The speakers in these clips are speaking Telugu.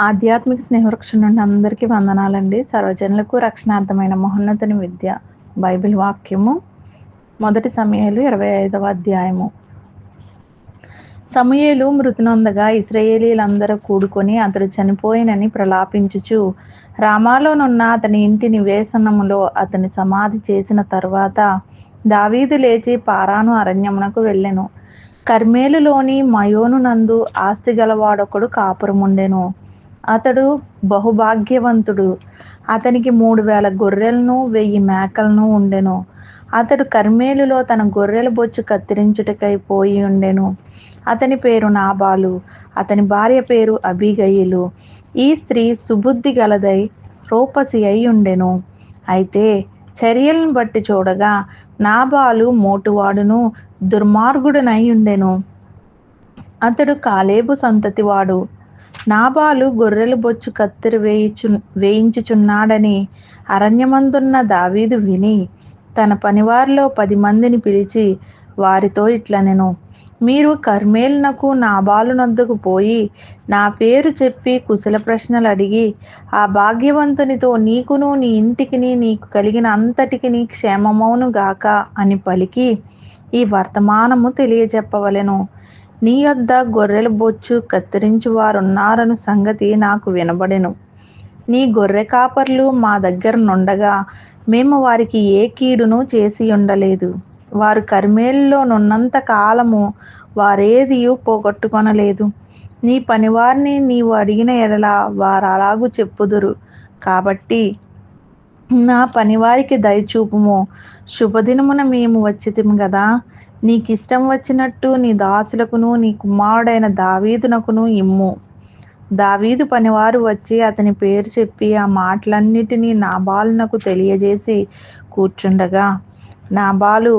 ఆధ్యాత్మిక స్నేహవృక్షం నుండి అందరికీ వందనాలండి. సర్వజనులకు రక్షణార్థమైన మహోన్నతుని విద్య బైబిల్ వాక్యము. మొదటి సమయాలు ఇరవై ఐదవ అధ్యాయము. సమూయేలు మృతినొందగా ఇస్రాయేలీలందరూ కూడుకొని అతడు చనిపోయినని ప్రలాపించుచు రామాలోనున్న అతని ఇంటి నివేశనములో అతని సమాధి చేసిన తరువాత దావీదు లేచి పారాను అరణ్యమునకు వెళ్ళెను. కర్మేలులోని మయోను నందు ఆస్తి గలవాడొకడు కాపురముండెను. అతడు బహుభాగ్యవంతుడు. అతనికి మూడు వేల గొర్రెలను వెయ్యి మేకలను ఉండెను. అతడు కర్మేలులో తన గొర్రెల బొచ్చు కత్తిరించుటకై పోయి ఉండెను. అతని పేరు నాబాలు. అతని భార్య పేరు అబిగయిలు. ఈ స్త్రీ సుబుద్ధి గలదై రూపసి అయి ఉండెను. అయితే చర్యలను బట్టి చూడగా నాబాలు మోటువాడును దుర్మార్గుడునై ఉండెను. అతడు కాలేబు సంతతివాడు. నాబాలు గొర్రెల బొచ్చు కత్తిరి వేయించు వేయించుచున్నాడని అరణ్యమందున్న దావీదు విని తన పనివారిలో పది మందిని పిలిచి వారితో ఇట్లనెను మీరు కర్మేలునకు నాబాలునొద్దకు పోయి నా పేరు చెప్పి కుశల ప్రశ్నలు అడిగి ఆ భాగ్యవంతునితో నీకును నీ ఇంటికిని నీకు కలిగిన అంతటికి క్షేమమౌను గాక అని పలికి ఈ వర్తమానము తెలియజెప్పవలెను. నీ యొద్ద గొర్రెల బొచ్చు కత్తిరించి వారున్నారను సంగతి నాకు వినబడెను. నీ గొర్రె కాపర్లు మా దగ్గర నుండగా మేము వారికి ఏ కీడును చేసి ఉండలేదు. వారు కర్మేల్లో నున్నంత కాలము వారేదియు పోగొట్టుకొనలేదు. నీ పనివారిని నీవు అడిగిన ఎడల వారు అలాగూ చెప్పుదురు. కాబట్టి నా పనివారికి దయచూపుము. శుభదినమున మేము వచ్చితిము కదా నీకిష్టం వచ్చినట్టు నీ దాసులకును నీ కుమారుడైన దావీదునకును ఇమ్ము. దావీదు పనివారు వచ్చి అతని పేరు చెప్పి ఆ మాటలన్నిటినీ నాబాలునకు తెలియజేసి కూర్చుండగా నాబాలు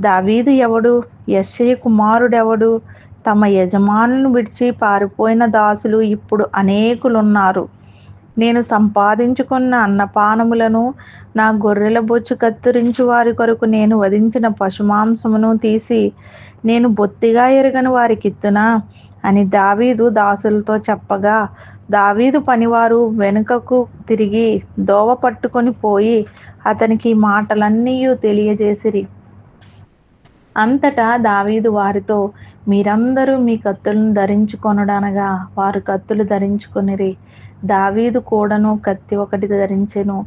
దావీదు ఎవడు? యశ్య కుమారుడెవడు? తమ యజమానులను విడిచి పారిపోయిన దాసులు ఇప్పుడు అనేకులున్నారు. నేను సంపాదించుకున్న అన్నపానములను నా గొర్రెల బొచ్చు కత్తిరించు వారి కొరకు నేను వధించిన పశుమాంసమును తీసి నేను బొత్తిగా ఎరగని వారికిత్తునా అని దావీదు దాసులతో చెప్పగా దావీదు పనివారు వెనుకకు తిరిగి దోవ పట్టుకొని పోయి అతనికి మాటలన్నీ తెలియజేసిరి. అంతటా దావీదు వారితో మీరందరూ మీ కత్తులను ధరించుకొనడనగా వారు కత్తులు ధరించుకొనిరి. దావీదు కూడాను కత్తి ఒకటి ధరించెను.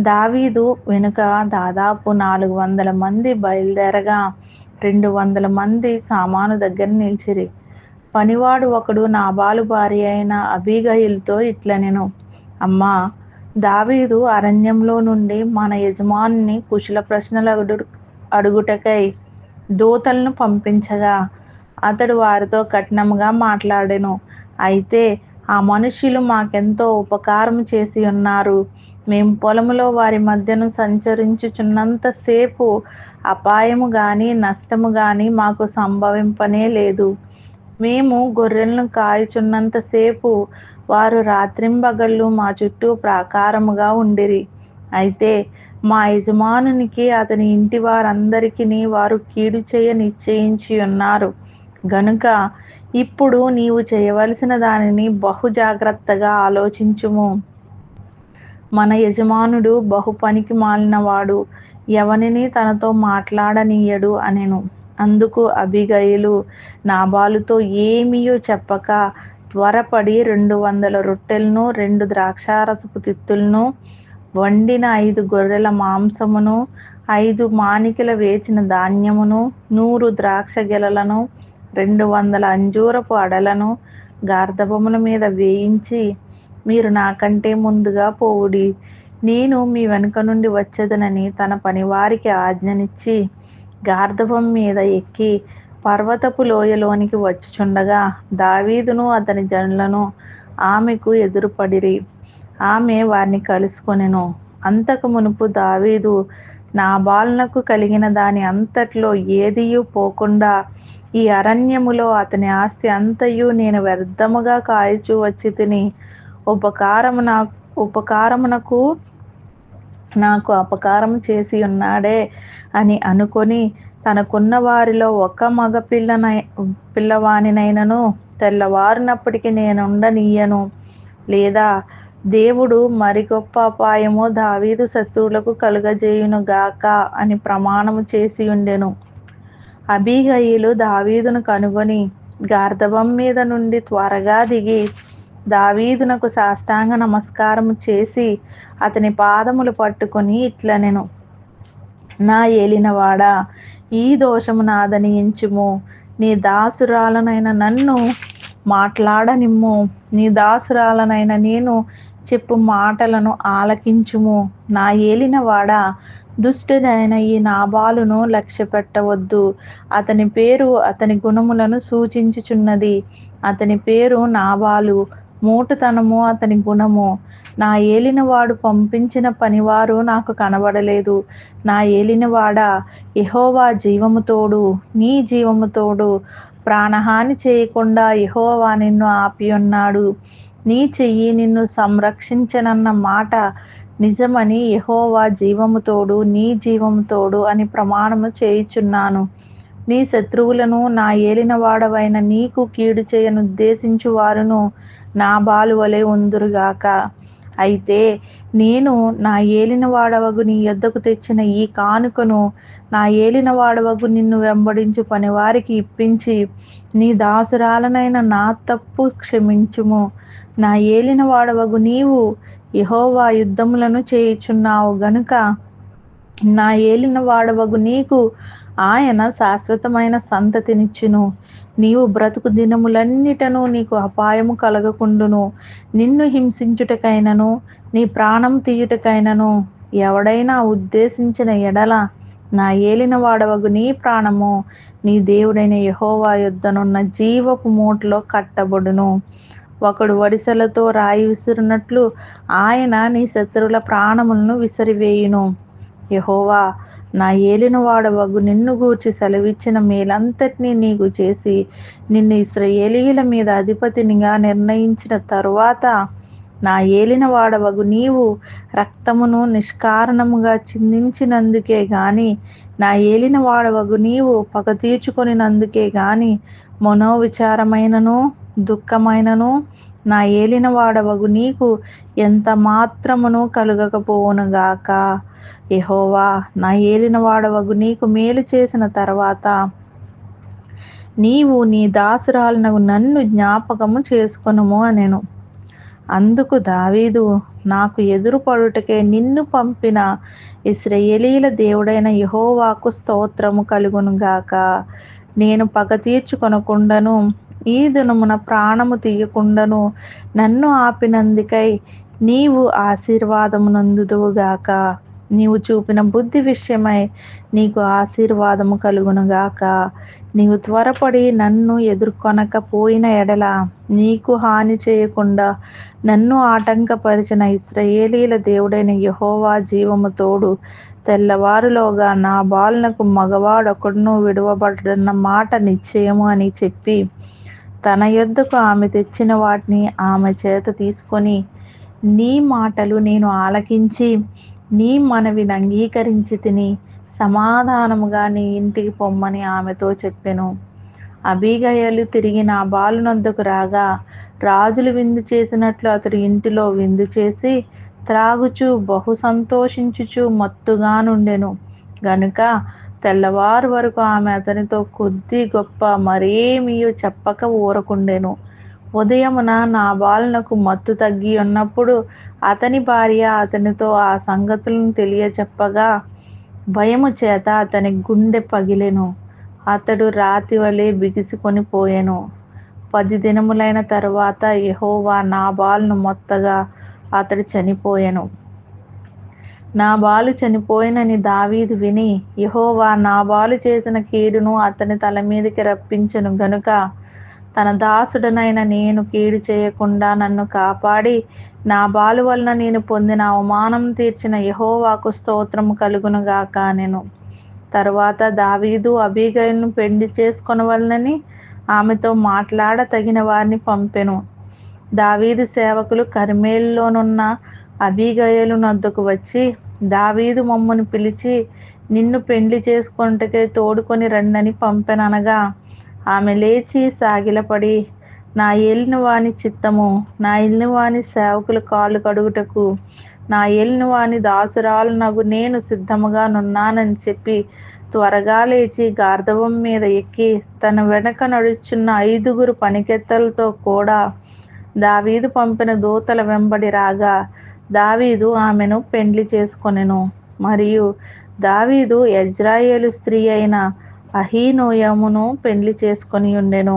దావీదు వెనుక దాదాపు నాలుగు వందల మంది బయలుదేరగా రెండు వందల మంది సామాను దగ్గర నిలిచిరి. పనివాడు ఒకడు నాబాలు భార్య అయిన అబీగయిల్తో ఇట్లనెను. అమ్మా దావీదు అరణ్యంలో నుండి మన యజమానిని కుశల ప్రశ్నలు అడుగు అడుగుటకై దూతలను పంపించగా అతడు వారితో కఠినంగా మాట్లాడెను. అయితే ఆ మనుషులు మాకెంతో ఉపకారం చేసి ఉన్నారు. మేము పొలంలో వారి మధ్యను సంచరించుచున్నంతసేపు అపాయము కానీ నష్టము కానీ మాకు సంభవింపనే లేదు. మేము గొర్రెలను కాయుచున్నంతసేపు వారు రాత్రింబగళ్ళు మా చుట్టూ ప్రాకారముగా ఉండిరి. అయితే మా యజమానునికి అతని ఇంటి వారందరికీ వారు కీడు చేయ నిశ్చయించి ఉన్నారు. గనుక ఇప్పుడు నీవు చేయవలసిన దానిని బహు జాగ్రత్తగా ఆలోచించుము. మన యజమానుడు బహు పనికి మాలినవాడు ఎవనిని తనతో మాట్లాడనీయడు అనెను. అందుకు అబిగయిలు నాబాలుతో ఏమీయో చెప్పక త్వరపడి రెండు వందల రొట్టెలను రెండు ద్రాక్షారసపు తిత్తులను వండిన ఐదు గొర్రెల మాంసమును ఐదు మానికల వేచిన ధాన్యమును నూరు ద్రాక్ష గెలలను రెండు వందల అంజూరపు అడలను గార్ధబముల మీద వేయించి మీరు నాకంటే ముందుగా పోవుడి. నేను మీ వెనుక నుండి వచ్చేదనని తన పనివారికి ఆజ్ఞనిచ్చి గార్ధబం మీద ఎక్కి పర్వతపు లోయలోనికి వచ్చుచుండగా దావీదును అతని జనులను ఆమెకు ఎదురుపడిరి. ఆమె వారిని కలుసుకొనెను. అంతకు మునుపు దావీదు నా బాలనకు కలిగిన దాని అంతట్లో ఏదియూ పోకుండా ఈ అరణ్యములో అతని ఆస్తి అంతయు నేను వ్యర్థముగా కాయచూ వచ్చి తిని ఉపకారము నా ఉపకారమునకు నాకు అపకారం చేసి ఉన్నాడే అని అనుకొని తనకున్న వారిలో ఒక మగ పిల్లనై పిల్లవానినైనను తెల్లవారినప్పటికీ నేనుండనీయను. లేదా దేవుడు మరి గొప్ప అపాయము దావీదు శత్రువులకు కలుగజేయునుగాక అని ప్రమాణము చేసి ఉండెను. అబీగయిలు దావీదును కనుగొని గార్ధబం మీద నుండి త్వరగా దిగి దావీదునకు సాష్టాంగ నమస్కారము చేసి అతని పాదములు పట్టుకొని ఇట్లనెను. నా ఏలినవాడా ఈ దోషము నాదని ఎంచుము. నీ దాసురాలనైన నన్ను మాట్లాడనిమ్ము. నీ దాసురాలనైన నేను చెప్పు మాటలను ఆలకించుము. నా ఏలినవాడా దుష్టుడైన ఈ నాబాలును లక్ష్య పెట్టవద్దు అతని పేరు అతని గుణములను సూచించుచున్నది. అతని పేరు నాబాలు. మూటుతనము అతని గుణము. నా ఏలినవాడు పంపించిన పనివారు నాకు కనబడలేదు. నా ఏలినవాడ యహోవా జీవముతోడు నీ జీవముతోడు ప్రాణహాని చేయకుండా యహోవా నిన్ను ఆపి ఉన్నాడు నీ చెయ్యి నిన్ను సంరక్షించనన్న మాట నిజమని యహోవా జీవముతోడు నీ జీవముతోడు అని ప్రమాణము చేయుచున్నాను. నీ శత్రువులను నా ఏలిన వాడవైన నీకు కీడు చేయనుద్దేశించు వారును నా బాలు వలె ఉందురుగాక. అయితే నేను నా ఏలిన వాడవగు నీ యొద్దకు తెచ్చిన ఈ కానుకను నా ఏలిన వాడవగు నిన్ను వెంబడించు పనివారికి ఇప్పించి నీ దాసురాలనైన నా తప్పు క్షమించుము. నా ఏలిన వాడవగు నీవు యహోవా యుద్ధములను చేయుచున్నావు గనుక నా ఏలిన వాడవగు నీకు ఆయన శాశ్వతమైన సంతతినిచ్చును. నీవు బ్రతుకు దినములన్నిటను నీకు అపాయము కలగకుండును. నిన్ను హింసించుటకైనను నీ ప్రాణం తీయుటకైనను ఎవడైనా ఉద్దేశించిన ఎడల నా ఏలిన వాడవగు నీ ప్రాణము నీ దేవుడైన యహోవా యుద్ధనున్న జీవపు మూటలో కట్టబడును. ఒకడు వడిసెలతో రాయి విసిరినట్లు ఆయన నీ శత్రువుల ప్రాణములను విసిరివేయును. యహోవా నా ఏలిన వాడవగు నిన్ను గూర్చి సెలవిచ్చిన మేలంతటినీ నీకు చేసి నిన్ను ఇస్రయేలీల మీద అధిపతినిగా నిర్ణయించిన తరువాత నా ఏలిన వాడవగు నీవు రక్తమును నిష్కారణముగా చిందించినందుకే గాని నా ఏలిన వాడవగు నీవు పగ తీర్చుకొనినందుకే గాని మనోవిచారమైనను దుఃఖమైనను నా ఏలిన వాడవగు నీకు ఎంత మాత్రమును కలుగకపోవునుగాక. యహోవా నా ఏలిన వాడవగు నీకు మేలు చేసిన తర్వాత నీవు నీ దాసురాలను నన్ను జ్ఞాపకము చేసుకొనుము అనెను. అందుకు దావీదు నాకు ఎదురుపడుటకే నిన్ను పంపిన ఇస్రయేలీల దేవుడైన యహోవాకు స్తోత్రము కలుగునుగాక. నేను పగ తీర్చుకొనకుండను ఈ దినమున ప్రాణము తీయకుండాను నన్ను ఆపినందుకై నీవు ఆశీర్వాదమునందుదువుగాక నీవు చూపిన బుద్ధి విషయమై నీకు ఆశీర్వాదము కలుగునుగాక. నీవు త్వరపడి నన్ను ఎదుర్కొనకపోయిన ఎడల నీకు హాని చేయకుండా నన్ను ఆటంకపరిచిన ఇస్రయేలీల దేవుడైన యహోవా జీవము తోడు తెల్లవారులోగా నా బాలునకు మగవాడొకడును విడువబడన్న మాట నిశ్చయము అని చెప్పి తన యొద్దకు ఆమె తెచ్చిన వాటిని ఆమె చేత తీసుకొని నీ మాటలు నేను ఆలకించి నీ మనవిని అంగీకరించి తిని సమాధానముగా నీ ఇంటికి పొమ్మని ఆమెతో చెప్పెను. అబీగయలు తిరిగి నా బాలునందుకు రాగా రాజులు విందు చేసినట్లు అతడు ఇంటిలో విందు చేసి త్రాగుచు బహు సంతోషించుచు మత్తుగా నుండెను. గనుక తెల్లవారు వరకు ఆమె అతనితో కొద్ది గొప్ప మరేమియో చెప్పక ఊరకుండెను. ఉదయమున నా బాలునకు మత్తు తగ్గి ఉన్నప్పుడు అతని భార్య అతనితో ఆ సంగతులను తెలియచెప్పగా భయము చేత అతని గుండె పగిలెను. అతడు రాతి వలె బిగుసుకొని పోయెను. పది దినములైన తరువాత యహోవా నా బాలును మొత్తగా అతడు చనిపోయెను. నా బాలు చనిపోయినని దావీదు విని యహోవా నా బాలు చేసిన కీడును అతని తల మీదకి రప్పించను గనుక తన దాసుడనైన నేను కీడు చేయకుండా నన్ను కాపాడి నా బాలు వలన నేను పొందిన అవమానం తీర్చిన యహోవాకు స్తోత్రము కలుగునుగాక నేను తరువాత దావీదు అబీగైను పెండి చేసుకొనవలనని ఆమెతో మాట్లాడ తగిన వారిని పంపెను. దావీదు సేవకులు కర్మేల్లోనున్న అబీగయలు నద్దకు వచ్చి దావీదు మమ్మను పిలిచి నిన్ను పెండ్లి చేసుకొంటకే తోడుకొని రండని పంపెననగా ఆమె లేచి సాగిలపడి నా ఏలినవాని చిత్తము నా ఏలిన వాని సేవకుల కాళ్ళు కడుగుటకు నా ఏలినవాని దాసురాలనగు నేను సిద్ధముగా నున్నానని చెప్పి త్వరగా లేచి గార్ధవం మీద ఎక్కి తన వెనక నడుచున్న ఐదుగురు పనికెత్తలతో కూడా దావీదు పంపిన దూతల వెంబడి రాగా దావీదు ఆమెను పెండ్లి చేసుకొనెను. మరియు దావీదు ఎజ్రాయేలు స్త్రీ అయిన అహీనోయమును పెండ్లి చేసుకొని ఉండెను.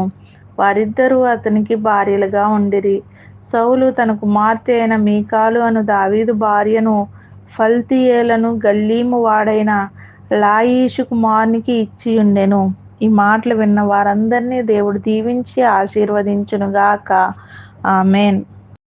వారిద్దరూ అతనికి భార్యలుగా ఉండిరి. సౌలు తన కుమార్తె అయిన మీకాలు అను దావీదు భార్యను ఫల్తియేలను గల్లీము వాడైన లాయీషు కుమారునికి ఇచ్చి ఉండెను. ఈ మాటలు విన్న వారందరినీ దేవుడు దీవించి ఆశీర్వదించునుగాక. ఆమెన్.